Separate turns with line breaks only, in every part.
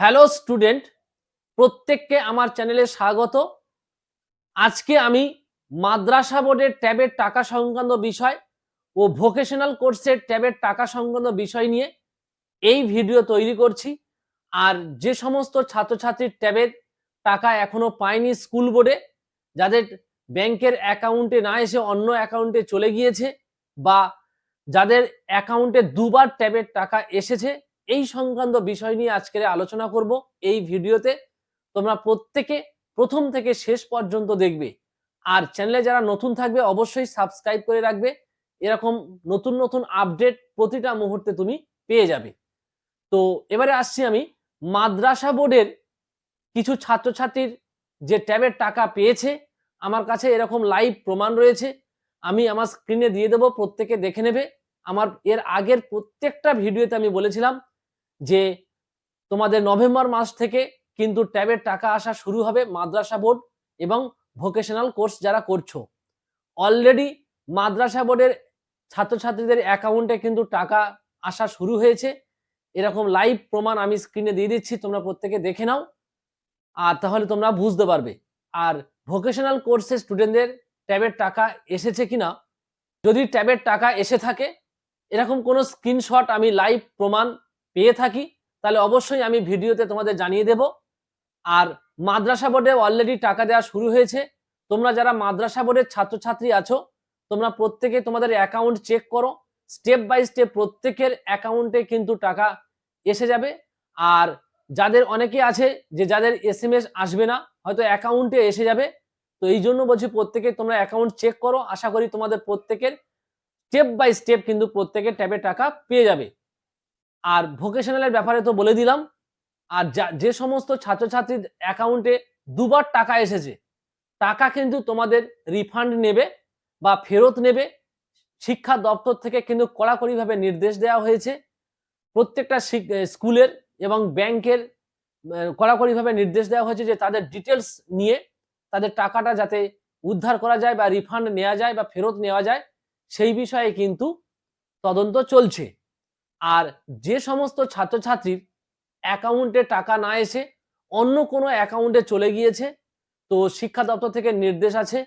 Hello student, প্রত্যেককে আমার চ্যানেলে স্বাগত। আজকে আমি মাদ্রাসা বোর্ডের ট্যাবের টাকা সংক্রান্ত বিষয় ও ভোকেশনাল কোর্সের ট্যাবের টাকা সংক্রান্ত বিষয় নিয়ে এই ভিডিও তৈরি করছি। আর যে সমস্ত ছাত্রছাত্রীর ট্যাবের টাকা এখনও পায়নি স্কুল বোর্ডে, যাদের ব্যাংকের অ্যাকাউন্টে না এসে অন্য অ্যাকাউন্টে চলে গিয়েছে বা যাদের অ্যাকাউন্টে দুবার ট্যাবের টাকা এসেছে এই সংক্রান্ত বিষয় নিয়ে আজকের আলোচনা করব। এই ভিডিওতে তোমরা প্রত্যেকে প্রথম থেকে শেষ পর্যন্ত দেখবে। আর চ্যানেলে যারা নতুন থাকবে, অবশ্যই সাবস্ক্রাইব করে রাখবে। এরকম নতুন নতুন আপডেট প্রতিটা মুহূর্তে তুমি পেয়ে যাবে। তো এবারে আসছি আমি। মাদ্রাসা বোর্ডের কিছু ছাত্রছাত্রীর যে ট্যাবের টাকা পেয়েছে, আমার কাছে এরকম লাইভ প্রমাণ রয়েছে। আমি আমার স্ক্রিনে দিয়ে দেবো, প্রত্যেকে দেখে নেবে। আমার এর আগের প্রত্যেকটা ভিডিওতে আমি বলেছিলাম যে তোমাদের নভেম্বর মাস থেকে কিন্তু ট্যাবের টাকা আসা শুরু হবে মাদ্রাসা বোর্ড এবং ভোকেশনাল কোর্স যারা করছ। অলরেডি মাদ্রাসা বোর্ডের ছাত্রছাত্রীদের অ্যাকাউন্টে কিন্তু টাকা আসা শুরু হয়েছে। এরকম লাইভ প্রমাণ আমি স্ক্রিনে দিয়ে দিচ্ছি, তোমরা প্রত্যেকে দেখে নাও। আর তাহলে তোমরা বুঝতে পারবে। আর ভোকেশনাল কোর্সে স্টুডেন্টদের ট্যাবের টাকা এসেছে কিনা, যদি ট্যাবের টাকা এসে থাকে, এরকম কোনো স্ক্রিনশট আমি লাইভ প্রমাণ পেয়ে থাকি, তাহলে অবশ্যই আমি ভিডিওতে তোমাদের জানিয়ে দেব। আর মাদ্রাসা বোর্ডে অলরেডি টাকা দেওয়া শুরু হয়েছে। তোমরা যারা মাদ্রাসা বোর্ডের ছাত্রছাত্রী আছো, তোমরা প্রত্যেকে তোমাদের অ্যাকাউন্ট চেক করো। স্টেপ বাই স্টেপ প্রত্যেকের অ্যাকাউন্টে কিন্তু টাকা এসে যাবে। আর যাদের অনেকে আছে যে যাদের এস আসবে না, হয়তো অ্যাকাউন্টে এসে যাবে। তো এই জন্য বলছি প্রত্যেকে তোমরা অ্যাকাউন্ট চেক করো। আশা করি তোমাদের প্রত্যেকের স্টেপ বাই স্টেপ কিন্তু প্রত্যেকের ট্যাবে টাকা পেয়ে যাবে। আর ভোকেশনালের ব্যাপারে তো বলে দিলাম। আর যা- সমস্ত ছাত্রছাত্রীর অ্যাকাউন্টে দুবার টাকা এসেছে, টাকা কিন্তু তোমাদের রিফান্ড নেবে বা ফেরত নেবে। শিক্ষা দপ্তর থেকে কিন্তু কড়াকড়িভাবে নির্দেশ দেওয়া হয়েছে। প্রত্যেকটা স্কুলের এবং ব্যাংকের কড়াকড়িভাবে নির্দেশ দেওয়া হয়েছে যে তাদের ডিটেলস নিয়ে তাদের টাকাটা যাতে উদ্ধার করা যায় বা রিফান্ড নেওয়া যায় বা ফেরত নেওয়া যায়, সেই বিষয়ে কিন্তু তদন্ত চলছে। আর যে সমস্ত ছাত্রছাত্রীর অ্যাকাউন্টে টাকা না এসে অন্য কোনো অ্যাকাউন্টে চলে গিয়েছে, তো শিক্ষা দপ্তর থেকে নির্দেশ আছে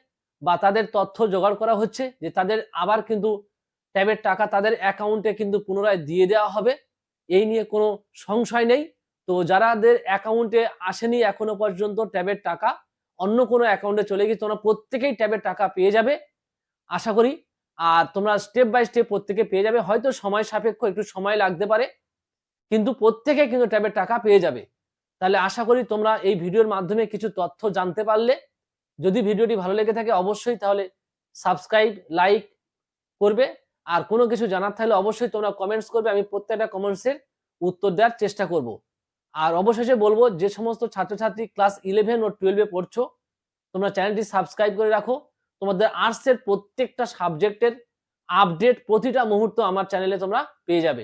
বা তাদের তথ্য জোগাড় করা হচ্ছে যে তাদের আবার কিন্তু ট্যাবের টাকা তাদের অ্যাকাউন্টে কিন্তু পুনরায় দিয়ে দেওয়া হবে। এই নিয়ে কোনো সংশয় নেই। তো যারাদের অ্যাকাউন্টে আসেনি এখনও পর্যন্ত ট্যাবের টাকা, অন্য কোনো অ্যাকাউন্টে চলে গিয়ে তোমরা প্রত্যেকেই ট্যাবের টাকা পেয়ে যাবে। আশা করি আর তোমরা স্টেপ বাই স্টেপ প্রত্যেকে পেয়ে যাবে। হয়তো সময় সাপেক্ষ, একটু সময় লাগতে পারে, কিন্তু প্রত্যেকে কিন্তু ট্যাবের টাকা পেয়ে যাবে। তাহলে আশা করি তোমরা এই ভিডিওর মাধ্যমে কিছু তথ্য জানতে পারলে। যদি ভিডিওটি ভালো লেগে থাকে অবশ্যই তাহলে সাবস্ক্রাইব লাইক করবে। আর কোনো কিছু জানার থাকলে অবশ্যই তোমরা কমেন্টস করবে, আমি প্রত্যেকটা কমেন্টসের উত্তর দেওয়ার চেষ্টা করব। আর অবশেষে বলব, যে সমস্ত ছাত্রছাত্রী ক্লাস ইলেভেন ও টুয়েলভে পড়ছো, তোমরা চ্যানেলটি সাবস্ক্রাইব করে রাখো। তোমাদের আর্টসের প্রত্যেকটা সাবজেক্টের আপডেট প্রতিটা মুহূর্ত আমার চ্যানেলে তোমরা পেয়ে যাবে।